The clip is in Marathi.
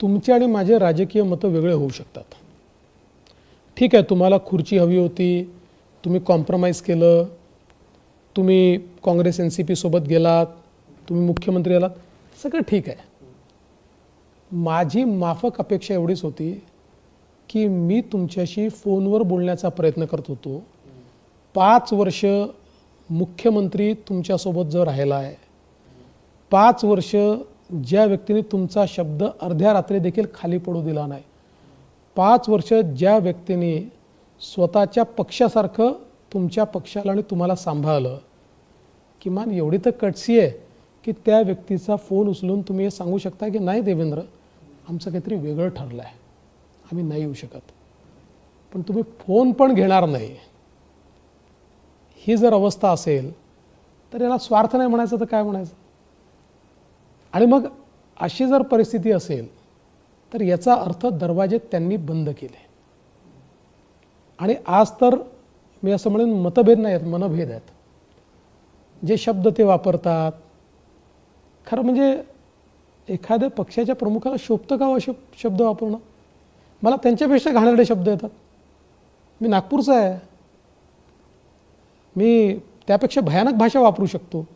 तुमचे आणि माझे राजकीय मतं वेगळे होऊ शकतात. ठीक आहे तुम्हाला खुर्ची हवी होती तुम्ही कॉम्प्रमाइज केलं तुम्ही काँग्रेस एन सी पीसोबत गेलात तुम्ही मुख्यमंत्री आलात सगळं ठीक आहे. माझी माफक अपेक्षा एवढीच होती की मी तुमच्याशी फोनवर बोलण्याचा प्रयत्न करत होतो. पाच वर्ष मुख्यमंत्री तुमच्यासोबत जो राहिला आहे पाच वर्ष ज्या व्यक्तीने तुमचा शब्द अर्ध्या रात्री देखील खाली पडू दिला नाही पाच वर्ष ज्या व्यक्तीने स्वतःच्या पक्षासारखं तुमच्या पक्षाला आणि तुम्हाला सांभाळलं किमान एवढी तर कटसी आहे की त्या व्यक्तीचा फोन उचलून तुम्ही हे सांगू शकता की नाही देवेंद्र आमचं काहीतरी वेगळं ठरलं आहे आम्ही नाही येऊ शकत. पण तुम्ही फोन पण घेणार नाही. ही जर अवस्था असेल तर याला स्वार्थ नाही म्हणायचं तर काय म्हणायचं? आणि मग अशी जर परिस्थिती असेल तर याचा अर्थ दरवाजे त्यांनी बंद केले. आणि आज तर मी असं म्हणेन मतभेद नाही आहेत मनभेद आहेत. जे शब्द ते वापरतात खरं म्हणजे एखाद्या पक्षाच्या प्रमुखाला शोभतं का हो असे शब्द वापरणं? मला त्यांच्यापेक्षा घाणेरडे शब्द येतात. मी नागपूरचा आहे. मी त्यापेक्षा भयानक भाषा वापरू शकतो.